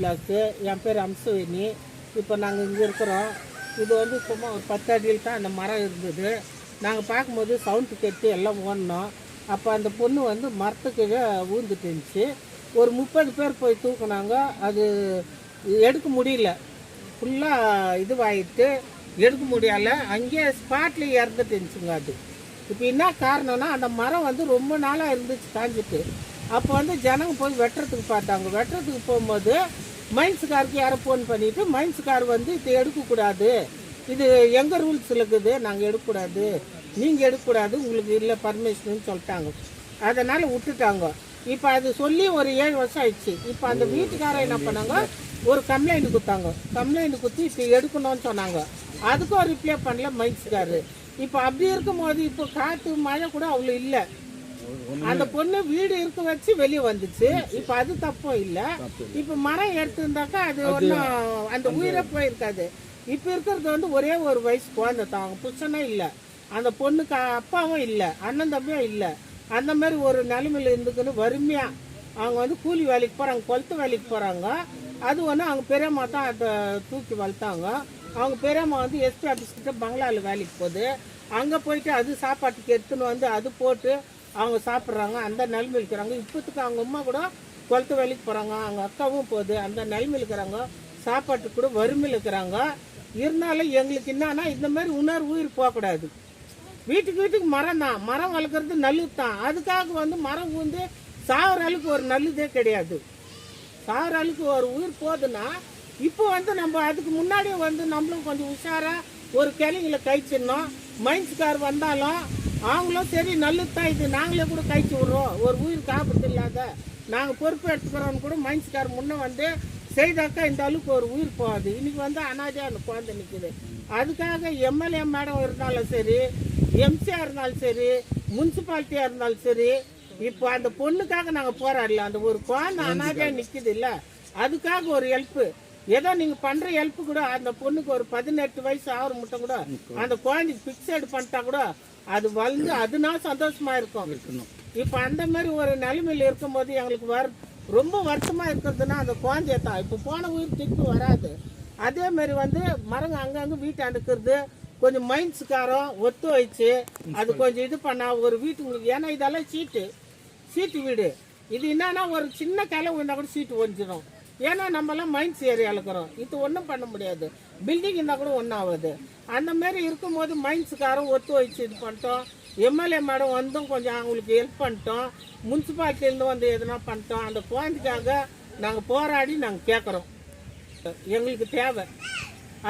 Block என் பேர் அம்சவேணி. இப்போ நாங்கள் இங்கே இருக்கிறோம். இது வந்து சும்மா ஒரு பத்து அடியில் தான் அந்த மரம் இருந்தது. நாங்கள் பார்க்கும்போது சவுண்டு கேட்டு எல்லாம் ஓடினோம் அப்போ அந்த பொண்ணு வந்து மரத்துக்கு ஊந்துட்டு இருந்துச்சு. ஒரு முப்பது பேர் போய் தூக்குனாங்க. அது எடுக்க முடியல. ஃபுல்லாக இதுவாகிட்டு எடுக்க முடியல. அங்கேயே ஸ்பாட்லேயே இறந்துட்டு இருந்துச்சுங்க அது. இப்போ என்ன காரணம்னா அந்த மரம் வந்து ரொம்ப நாளாக இருந்துச்சு காஞ்சிட்டு. அப்போ வந்து ஜனங்க போய் வெட்டுறதுக்கு பார்த்தாங்க. வெட்டுறதுக்கு போகும்போது மைன்ஸுக்காருக்கு யாரோ ஃபோன் பண்ணிவிட்டு மைன்ஸுக்கார் வந்து இது எடுக்கக்கூடாது. இது எங்கள் ரூல்ஸ் இருக்குது? நாங்கள் எடுக்கக்கூடாது. நீங்கள் எடுக்கக்கூடாது. உங்களுக்கு இல்லை பர்மிஷன் சொல்லிட்டாங்க. அதனால் விட்டுட்டாங்க. இப்போ அது சொல்லி ஒரு ஏழு வருஷம் ஆயிடுச்சு. இப்போ அந்த வீட்டுக்காரர் என்ன பண்ணாங்க? ஒரு கம்ப்ளைண்ட் கொடுத்தாங்க. கம்ப்ளைண்ட் கொடுத்து இப்போ எடுக்கணும்னு சொன்னாங்க. அதுக்கும் ரிப்ளை பண்ணல மைன்ஸ்காரு இப்போ அப்படி இருக்கும்போது இப்போ காற்று மழை கூட அவ்வளோ இல்லை. அந்த பொண்ணு வீடு இருக்க வச்சு வெளியே வந்துச்சு. இப்போ அது தப்பும் இல்லை. இப்போ மரம் எடுத்திருந்தாக்கா அது ஒன்றும் அந்த உயிரை போயிருக்காது. இப்போ இருக்கிறது வந்து ஒரே ஒரு வயசு குழந்தை தான். அவங்க புருஷனே இல்லை. அந்த பொண்ணுக்கு அப்பாவும் இல்லை. அண்ணன் தம்பியும் இல்லை. அந்த மாதிரி ஒரு நிலைமையில இருந்துக்குன்னு வறுமையா அவங்க வந்து கூலி வேலைக்கு போகிறாங்க கொளுத்து வேலைக்கு போகிறாங்க அது ஒன்று அவங்க பெரியம்மா தான் அதை தூக்கி வளர்த்தாங்க. அவங்க பெரியம்மா வந்து எஸ்பி ஆஃபீஸ் கிட்ட பங்களாவில் வேலைக்கு போகுது. அங்கே போயிட்டு அது சாப்பாட்டுக்கு எடுத்துன்னு வந்து அது போட்டு அவங்க சாப்பிட்றாங்க அந்த நிலைமையில் இருக்கிறாங்க இப்போத்துக்கு அவங்க அம்மா கூட குளத்து வேலைக்கு போகிறாங்க அவங்க அக்காவும் போகுது. அந்த நிலைமையில் இருக்கிறாங்க சாப்பாட்டுக்கு கூட வறுமையில் இருக்கிறாங்க இருந்தாலும் எங்களுக்கு என்னன்னா இந்த மாதிரி உணர்வு உயிர் போகக்கூடாது. வீட்டுக்கு வீட்டுக்கு மரம் தான். மரம் வளர்க்குறது நல்லது தான். அதுக்காக வந்து மரம் வந்து சாகிற அளவுக்கு ஒரு நல்லதே கிடையாது. சாகிற அளவுக்கு ஒரு உயிர் போகுதுன்னா இப்போ வந்து நம்ம அதுக்கு முன்னாடியே வந்து நம்மளும் கொஞ்சம் உஷாராக ஒரு கிளைங்களை கழிச்சிடணும். மைன்ஸ்கார் வந்தாலும் அவங்களும் சரி நல்லது தான் இது. நாங்களே கூட கழிச்சு விட்றோம். ஒரு உயிருக்கு ஆபத்து இல்லாத. நாங்கள் பொறுப்பு எடுத்துக்கிறோன்னு கூட மைன்ஸ்கார் முன்னே வந்து செய்தாக்கா இந்த அளவுக்கு ஒரு உயிர் போகாது. இன்னைக்கு வந்து அனாதையா அந்த குழந்தை நிற்குது அதுக்காக எம்எல்ஏ மேடம் இருந்தாலும் சரி எம்சிஆர் இருந்தாலும் சரி முனிசிபாலிட்டியாக இருந்தாலும் சரி இப்போ அந்த பொண்ணுக்காக நாங்கள் போராடல. அந்த ஒரு குழந்தை அனாதையா நிற்குது இல்லை அதுக்காக ஒரு ஹெல்ப்பு ஏதோ நீங்கள் பண்ணுற ஹெல்ப் கூட அந்த பொண்ணுக்கு ஒரு பதினெட்டு வயசு ஆகிற மட்டும் கூட அந்த குழந்தைக்கு பிக்சைடு பண்ணிட்டா கூட அது வளர்ந்து அதுனா சந்தோஷமா இருக்கும். இப்போ அந்த மாதிரி ஒரு நிலைமையில் இருக்கும்போது எங்களுக்கு வர ரொம்ப வருஷமா இருக்கிறதுனா அந்த குழந்தைய தான் இப்போ போன உயிர் திருப்பி வராது. அதே மாதிரி வந்து மரங்க அங்கங்க வீட்டாண்டுக்கிறது கொஞ்சம் மைன்ஸ்காரம் ஒத்து வச்சு அது கொஞ்சம் இது பண்ணா ஒரு வீட்டுங்களுக்கு ஏன்னா இதெல்லாம் சீட்டு. சீட்டு வீடு. இது என்னன்னா ஒரு சின்ன கிளை விழுந்தா கூட சீட்டு ஒஞ்சிடும் ஏன்னா நம்மலாம் மைன்ஸ் ஏரியாவில் இருக்கிறோம் இது ஒன்றும் பண்ண முடியாது. பில்டிங் இருந்தால் கூட ஒன்றும் ஆகாது. அந்த மாதிரி இருக்கும்போது மைன்ஸுக்காரும் ஒத்து வச்சு இது பண்ணிட்டோம். எம்எல்ஏ மேடம் வந்தும் கொஞ்சம் அவங்களுக்கு ஹெல்ப் பண்ணிட்டோம். முனிசிபாலிட்டியிலேருந்து வந்து எதுனா பண்ணிட்டோம். அந்த குழந்தைக்காக நாங்கள் போராடி நாங்கள் கேட்குறோம் எங்களுக்கு தேவை.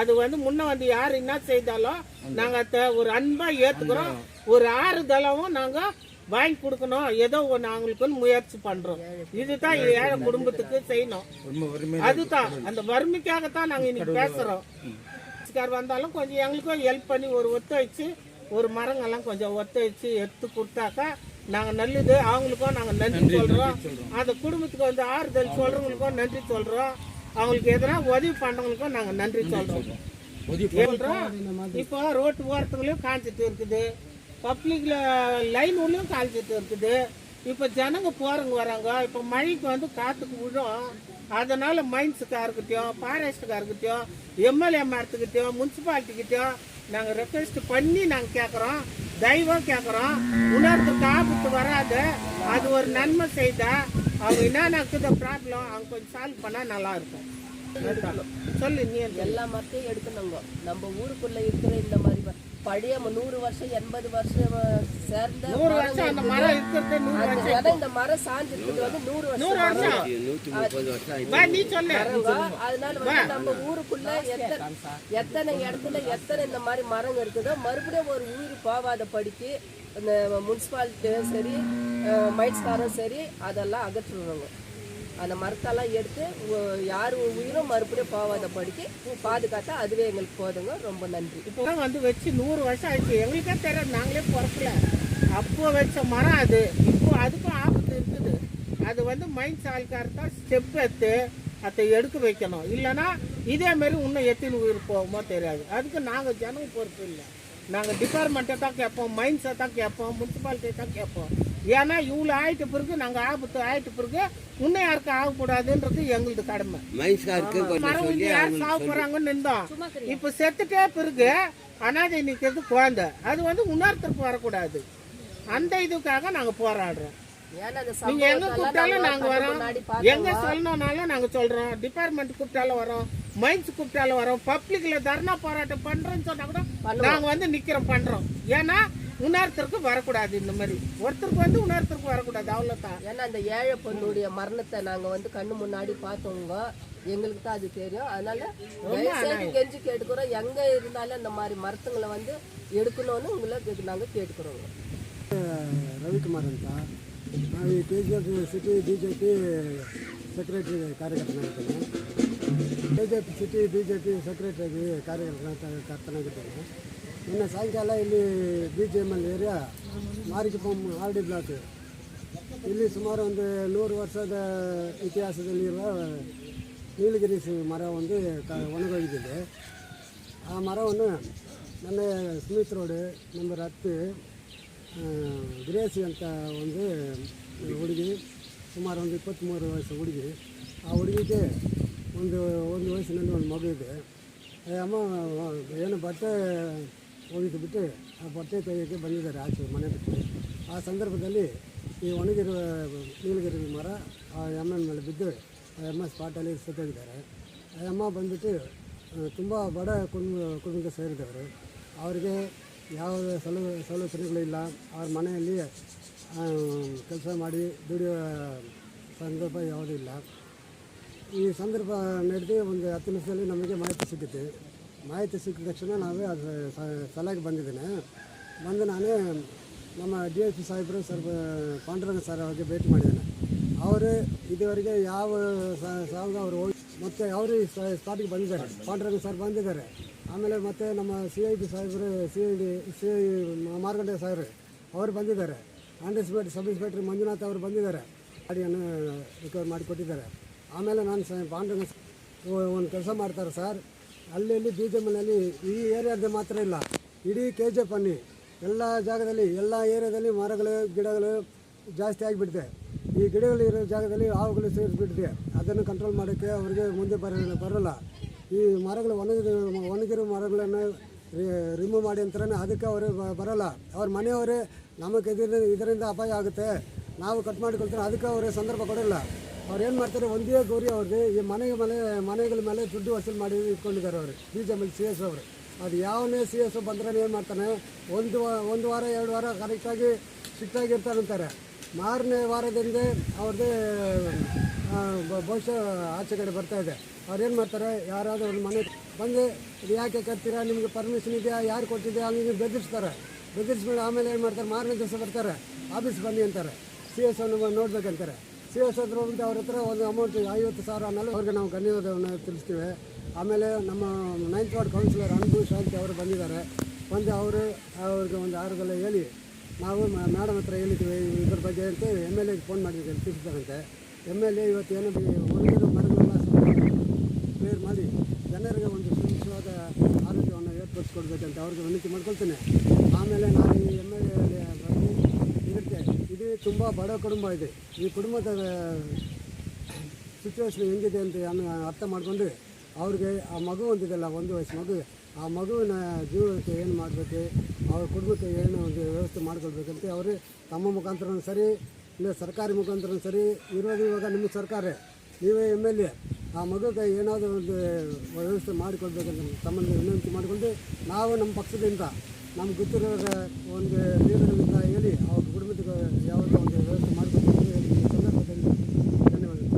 அது வந்து முன்ன வந்து யார் என்ன செய்தாலும் நாங்கள் ஒரு அன்பாக ஏற்றுக்கிறோம் ஒரு ஆறுதலாவும் நாங்கள் வாங்கி கொடுக்கணும். ஏதோ ஒன்று அவங்களுக்கு முயற்சி பண்ணுறோம் இதுதான் ஏழை குடும்பத்துக்கு. செய்யணும். அதுதான். அந்த வறுமைக்காகத்தான் நாங்கள் இன்னைக்கு பேசுகிறோம் கார் வந்தாலும் கொஞ்சம் எங்களுக்கும் ஹெல்ப் பண்ணி ஒரு ஒத்துழைச்சு ஒரு மரங்கள்லாம் கொஞ்சம் ஒத்துழைச்சு எடுத்து கொடுத்தாக்கா நாங்கள் நல்லது. அவங்களுக்கும் நாங்கள் நன்றி சொல்கிறோம் அந்த குடும்பத்துக்கு வந்து ஆறுதல் சொல்கிறவங்களுக்கும் நன்றி சொல்கிறோம் அவங்களுக்கு எதனா உதவி பண்ணுறவங்களுக்கும் நாங்கள் நன்றி சொல்கிறோம் இப்போ ரோட்டு ஓரத்துங்களையும் காஞ்சிட்டு இருக்குது. பப்ளிக்கில் லைன் உள்ளயும் காஞ்சிட்டு இருக்குது. இப்போ ஜனங்க போகிறவங்க வராங்க. இப்போ மழைக்கு வந்து காற்றுக்கு விழும். அதனால மைன்ஸுக்காருக்கிட்டையும் ஃபாரஸ்ட்டுக்காருக்கிட்டையும் எம்எல்ஏ மரத்துக்கிட்டையும் முனிசிபாலிட்டிக்கிட்டையும் நாங்கள் ரெக்வெஸ்ட் பண்ணி நாங்கள் கேட்குறோம் தெய்வம் கேட்குறோம் உணர்ந்து ஆபத்து வராது. அது ஒரு நன்மை செய்தா அவங்க என்னென்ன இருக்குது ப்ராப்ளம் அவங்க கொஞ்சம் சால்வ் பண்ணால் நல்லா இருக்கும். சொல்லு நீ எல்லா மரத்தையும் எடுக்கணுங்க. நம்ம ஊருக்குள்ளே இருக்கிற இந்த மாதிரி பழைய நூறு வருஷம் எண்பது வருஷம் சேர்ந்த நூறு வருஷம் அந்த மரம் இருக்கிறது நூறு வருஷம். இந்த மரம் சாஞ்சிருக்கிறது வந்து நூறு வருஷம் அதனால வந்து நம்ம ஊருக்குள்ள எத்தனை எத்தனை இடத்துல எத்தனை இந்த மாதிரி மரங்க இருக்குதோ மறுபடியும் ஒரு உயிர் போகாத படிக்கு இந்த முனிசிபாலிட்டியும் சரி மைட்ஸ்காரும் சரி அதெல்லாம் அகற்றிடுவாங்க. அந்த மரத்தெல்லாம் எடுத்து யார் உயிரும் மறுபடியும் போகாத படிக்கு பாதுகாத்தா அதுவே எங்களுக்கு போதுங்க. ரொம்ப நன்றி. இப்போ வந்து வச்சு நூறு வருஷம் ஆயிடுச்சு. எங்களுக்கே தெரியாது. நாங்களே பிறக்கல. அப்போ வச்ச மரம் அது. இப்போ அதுக்கும் ஆபத்து இருக்குது. அது வந்து மைண்ட் ஆள்கார் தான் ஸ்டெப் எடுத்து அதை எடுக்க வைக்கணும். இல்லைன்னா இதே மாதிரி இன்னும் எத்தனை உயிர் போகுமோ தெரியாது. அதுக்கு நாங்கள் ஜனம் பொறுப்பு இல்லை. நாங்கள் டிபார்ட்மெண்ட்டை தான் கேட்போம். மைண்ட்ஸை தான் கேட்போம். முனிசிபாலிட்டியை தான் கேட்போம். ஏன்னா இவ்வளோ ஆயிட்ட பிறகு நாங்கள் ஆபத்து ஆயிட்ட பிறகு இன்னும் யாருக்கும் ஆகக்கூடாதுன்றது எங்களுது கடமை. மரம் யார் சாவ போறாங்கன்னு இருந்தோம் இப்ப செத்துட்டே பிறகு அனாதை நிக்கிறது குழந்தை? அது வந்து இன்னொருத்தருக்கு வரக்கூடாது. அந்த இதுக்காக நாங்க போராடுறோம். நீங்க எங்க கூப்பிட்டாலும் நாங்க வரோம். எங்க. சொல்லணும்னாலும் நாங்க சொல்றோம். டிபார்ட்மெண்ட் கூப்பிட்டாலும் வரோம். மைன்ஸ் கூப்பிட்டாலும் வரோம். பப்ளிக்ல தர்ணா போராட்டம் பண்றோம்னு சொன்னா கூட நாங்க வந்து நிக்கிறோம் பண்றோம். ஏன்னா இன்னொருத்தருக்கு வரக்கூடாது இந்த மாதிரி ஒருத்தருக்கு வந்து இன்னொருத்தருக்கு வரக்கூடாது அவ்வளவுதான் ஏன்னா அந்த ஏழை பொண்ணுடைய மரணத்தை நாங்க வந்து கண்ணு முன்னாடி பார்த்தவங்க எங்களுக்கு தான் அது தெரியும் அதனால தயவு செய்து கெஞ்சி கேட்டுக்கிறோம் எங்க இருந்தாலும் அந்த மாதிரி மரத்துங்களை வந்து எடுக்கணும்னு உங்களை இது நாங்க கேட்டுக்கிறோங்க ರವಿಕುಮಾರ್ ಅಂತ ನಾವು ಈ K G F city B J P secretary ಕಾರ್ಯಕರ್ತನಾಗಿದ್ದೇನೆ K G F city B J P secretary ಕಾರ್ಯಕರ್ತನಾಗಿದ್ದೇನೆ ನಿನ್ನೆ ಸಾಯಂಕಾಲ ಇಲ್ಲಿ B G M L area Marikuppam R D block ಇಲ್ಲಿ ಸುಮಾರು ಒಂದು ನೂರು ವರ್ಷದ ಇತಿಹಾಸದಲ್ಲಿರುವ ನೀಲಗಿರಿ ಸ- ಮರ ಒಂದು ಕ ಒಣಗೋಗಿದೆ ಆ ಮರವನ್ನು ನನ್ನ ಸ್ಮಿತ್ ರೋಡ್ ನಂಬರ್ ಹತ್ತು ಆ, ಗ್ರೇಸಿ ಅಂತ ಒಂದು ಹುಡುಗಿ ಸುಮಾರು ಒಂದು ಇಪ್ಪತ್ತ್ಮೂರು ವಯಸ್ಸು ಹುಡುಗಿ ಆ ಹುಡುಗಿಗೆ ಒಂದು ಒಂದು ವಯಸ್ಸಿನಲ್ಲಿ ಒಂದು ಮಗು ಇದೆ ಆ ಅಮ್ಮ ಏನು ಬಟ್ಟೆ ಒಗೆದು ಬಿಟ್ಟು ತೆಗೆಯೋಕ್ಕೆ ಬಂದಿದ್ದಾರೆ ಆಚೆ ಮನೆ ಬಿಟ್ಟು. ಆ ಸಂದರ್ಭದಲ್ಲಿ ಈ ಒಣಗಿರುವ ನೀಲಗಿರಿ ಮರ ಆ ಎಮ್ಮೆ ಮೇಲೆ ಬಿದ್ದು ಆ ಎಮ್ಮ ಸ್ಪಾಟಲ್ಲಿ ಸತ್ತೋಗಿದ್ದಾರೆ. ಆ ಅಮ್ಮ ಬಂದುಬಿಟ್ಟು ತುಂಬ ಬಡ ಕುಟುಂಬ ಕುಟುಂಬಕ್ಕೆ ಸೇರಿದವರು. ಅವರಿಗೆ ಯಾವ ಸೌಲ ಸೌಲಭ್ಯಗಳಿಲ್ಲ ಅವ್ರ ಮನೆಯಲ್ಲಿ ಕೆಲಸ ಮಾಡಿ ದುಡಿಯೋ ಸಂದರ್ಭ ಯಾವುದೂ ಇಲ್ಲ. ಈ ಸಂದರ್ಭ ನಡೆದು ಒಂದು ಹತ್ತು ನಿಮಿಷದಲ್ಲಿ ನಮಗೆ ಮಾಹಿತಿ ಸಿಗುತ್ತೆ ಮಾಹಿತಿ ಸಿಕ್ಕಿದ ತಕ್ಷಣ ನಾವೇ ಅದು ಸಲಹೆಗೆ ಬಂದಿದ್ದೇನೆ. ಬಂದು ನಾನೇ ನಮ್ಮ ಡಿ ಎಸ್ ಪಿ ಸಾಹೇಬರು ಸರ್ ಪಾಂಡುರಂಗ ಸರ್ ಅವ್ರಿಗೆ ಭೇಟಿ ಮಾಡಿದ್ದೇನೆ. ಅವರು ಇದುವರೆಗೆ ಯಾವ ಸಾಂಗ್ ಅವರು ಮತ್ತು ಅವರು ಸ್ಪಾಟಿಗೆ ಬಂದಿದ್ದಾರೆ. ಪಾಂಡುರಂಗ ಸರ್ ಬಂದಿದ್ದಾರೆ. ಆಮೇಲೆ ಮತ್ತು ನಮ್ಮ ಸಿ ಐ ಪಿ ಸಾಹೇಬರು C I D C I Margande ಸಾಹೇಬ್ರು ಅವರು ಬಂದಿದ್ದಾರೆ. And inspector sub inspector Manjunath ಅವರು ಬಂದಿದ್ದಾರೆ. ಗಾಡಿಯನ್ನು ರಿಕವರ್ ಮಾಡಿಕೊಟ್ಟಿದ್ದಾರೆ. ಆಮೇಲೆ ನಾನು ಸ, ಪಾಂಡುರಂಗ ಒಂದು ಕೆಲಸ ಮಾಡ್ತಾರೆ ಸರ್. ಅಲ್ಲಿ ಅಲ್ಲಿ ಬಿ ಜೆ ಮನೆಯಲ್ಲಿ ಈ ಏರಿಯಾದ ಮಾತ್ರ ಇಲ್ಲ. ಇಡೀ ಕೆ ಜೆ ಪನ್ನಿ ಎಲ್ಲ ಜಾಗದಲ್ಲಿ, ಎಲ್ಲ ಏರಿಯಾದಲ್ಲಿ ಮರಗಳು, ಗಿಡಗಳು ಜಾಸ್ತಿ ಆಗಿಬಿಟ್ಟಿದೆ. ಈ ಗಿಡಗಳು ಇರೋ ಜಾಗದಲ್ಲಿ ಹಾವುಗಳು ಸೇರಿಸ್ಬಿಟ್ಟಿದೆ. ಅದನ್ನು ಕಂಟ್ರೋಲ್ ಮಾಡೋಕ್ಕೆ ಅವರಿಗೆ ಮುಂದೆ ಬರ ಬರೋಲ್ಲ. ಈ ಮರಗಳು ಒಣಗಿದ, ಒಣಗಿರೋ ಮರಗಳನ್ನು ರಿಮೂವ್ ಮಾಡಿ ಅಂತಾರೆ ಅದಕ್ಕೆ ಅವರು ಬರೋಲ್ಲ. ಅವ್ರ ಮನೆಯವರೇ ನಮಗೆ ಇದರಿಂದ ಇದರಿಂದ ಅಪಾಯ ಆಗುತ್ತೆ. ನಾವು ಕಟ್ ಮಾಡಿಕೊಳ್ತಾರೆ, ಅದಕ್ಕೆ ಅವರೇ ಸಂದರ್ಭ ಕೊಡೋಲ್ಲ. ಅವ್ರು ಏನು ಮಾಡ್ತಾರೆ, ಒಂದೇ ಗೌರಿ ಅವ್ರಿಗೆ ಈ ಮನೆಗೆ ಮನೆ, ಮನೆಗಳ ಮೇಲೆ ದುಡ್ಡು ವಸೂಲು ಮಾಡಿ ಇಟ್ಕೊಂಡಿದ್ದಾರೆ ಅವರು. ಬಿ ಜೆ ಸಿ ಎಸ್ ಅವರು. ಅದು ಯಾವನೇ ಸಿ ಎಸ್ ಬಂದ್ರೆ ಏನು ಮಾಡ್ತಾನೆ, ಒಂದು ಒಂದು ವಾರ, ಎರಡು ವಾರ ಕರೆಕ್ಟಾಗಿ ಅಂತಾರೆ. ಮಾರನೇ ವಾರದಿಂದ ಅವ್ರದ್ದೇ ಬಹುಶಃ ಆಚೆ ಕಡೆ ಬರ್ತಾ ಇದೆ. ಅವ್ರು ಏನು ಮಾಡ್ತಾರೆ, ಯಾರಾದರೂ ಒಂದು ಮನೆ ಬಂದು, ಇದು ಯಾಕೆ ಕರ್ತೀರಾ ನಿಮಗೆ ಪರ್ಮಿಷನ್ ಇದೆಯಾ, ಯಾರು ಕೊಟ್ಟಿದೆಯಾ, ಅಲ್ಲಿ ಬೆದರಿಸ್ತಾರೆ. ಬೆದರಿಸ್ಬಿಟ್ಟು ಆಮೇಲೆ ಏನು ಮಾಡ್ತಾರೆ, ಮಾರನೇ ದಿವಸ ಬರ್ತಾರೆ, ಆಫೀಸ್ ಬನ್ನಿ ಅಂತಾರೆ. ಸಿ ಎಸ್ ಅನ್ನು ನೋಡ್ಬೇಕಂತಾರೆ. ಸಿ ಎಸ್ ಹತ್ರ ಅವ್ರ ಹತ್ರ ಒಂದು ಅಮೌಂಟ್ ಐವತ್ತು ಸಾವಿರ ಅನ್ನೋದು ಅವ್ರಿಗೆ ನಾವು ಧನ್ಯವಾದವನ್ನು ತಿಳಿಸ್ತೀವಿ. ಆಮೇಲೆ ನಮ್ಮ ನೈನ್ತ್ ವಾರ್ಡ್ ಕೌನ್ಸಿಲರ್ ಅನುಭವ ಶಾಂತಿ ಅವರು ಬಂದಿದ್ದಾರೆ. ಬಂದು ಅವರು, ಅವ್ರಿಗೆ ಒಂದು ಆರುಗೆಲ್ಲ ಹೇಳಿ, ನಾವು ಮೇಡಮ್ ಹತ್ರ ಹೇಳಿದ್ವಿ ಇದ್ರ ಬಗ್ಗೆ ಅಂತ ಎಂ ಎಲ್ ಎಗೆ ಫೋನ್ ಮಾಡಿದ್ವಿ ತಿಳಿಸಿದಾರಂತೆ ಎಂ ಎಲ್ ಎ ಇವತ್ತು ಏನು ಒಣಗಿರೋ ಮರಗಳೆಲ್ಲ ಕ್ಲಿಯರ್ ಮಾಡಿ, ಜನರಿಗೆ ಒಂದು ಸುರಕ್ಷವಾದ ಆರೋಗ್ಯವನ್ನು ಏರ್ಪಡಿಸ್ಕೊಡ್ಬೇಕಂತ ಅವ್ರಿಗೆ ವಿನಂತಿ ಮಾಡ್ಕೊಳ್ತೇನೆ. ಆಮೇಲೆ ನಾನು ಈ ಎಂ ಎಲ್ ಎ ಇದಕ್ಕೆ ಇದು ತುಂಬ ಬಡ ಕುಟುಂಬ ಇದೆ. ಈ ಕುಟುಂಬದ ಸಿಚುವೇಶನ್ ಹೆಂಗಿದೆ ಅಂತ ಅನ್ನೋ ಅರ್ಥ ಮಾಡಿಕೊಂಡು ಅವ್ರಿಗೆ ಆ ಮಗು ಒಂದಿದೆಲ್ಲ, ಒಂದು ವಯಸ್ಸು ಮಗು, ಆ ಮಗುವಿನ ಜೀವನಕ್ಕೆ ಏನು ಮಾಡಬೇಕು, ಅವ್ರ ಕುಟುಂಬಕ್ಕೆ ಏನು ಒಂದು ವ್ಯವಸ್ಥೆ ಮಾಡ್ಕೊಳ್ಬೇಕಂತ ಅವರು ತಮ್ಮ ಮುಖಾಂತರ ಸರಿ, ಇಲ್ಲ ಸರ್ಕಾರಿ ಮುಖಾಂತರ ಸರಿ, ಇರೋದು ಇವಾಗ ನಿಮ್ಮ ಸರ್ಕಾರ. ನೀವೇ ಎಂ ಎಲ್ ಎ ಆ ಮಗುಗೆ ಏನಾದರೂ ಒಂದು ವ್ಯವಸ್ಥೆ ಮಾಡಿಕೊಳ್ಬೇಕಂತ ತಮ್ಮನ್ನು ವಿನಂತಿ ಮಾಡಿಕೊಂಡು ನಾವು ನಮ್ಮ ಪಕ್ಷದಿಂದ ನಮ್ಮ ಗೊತ್ತಿರೋ ಒಂದು ಲೀಡರ್ಗಿಂತ ಹೇಳಿ ಅವ್ರ ಕುಟುಂಬಕ್ಕೆ ಯಾವುದೋ ಒಂದು ವ್ಯವಸ್ಥೆ ಮಾಡಿಕೊಡ್ಬೇಕು ಈ ಸಂದರ್ಭದಲ್ಲಿ ಧನ್ಯವಾದಗಳು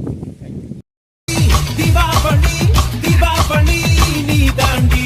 தீபாவளி தீபாவளி நீ தாண்டி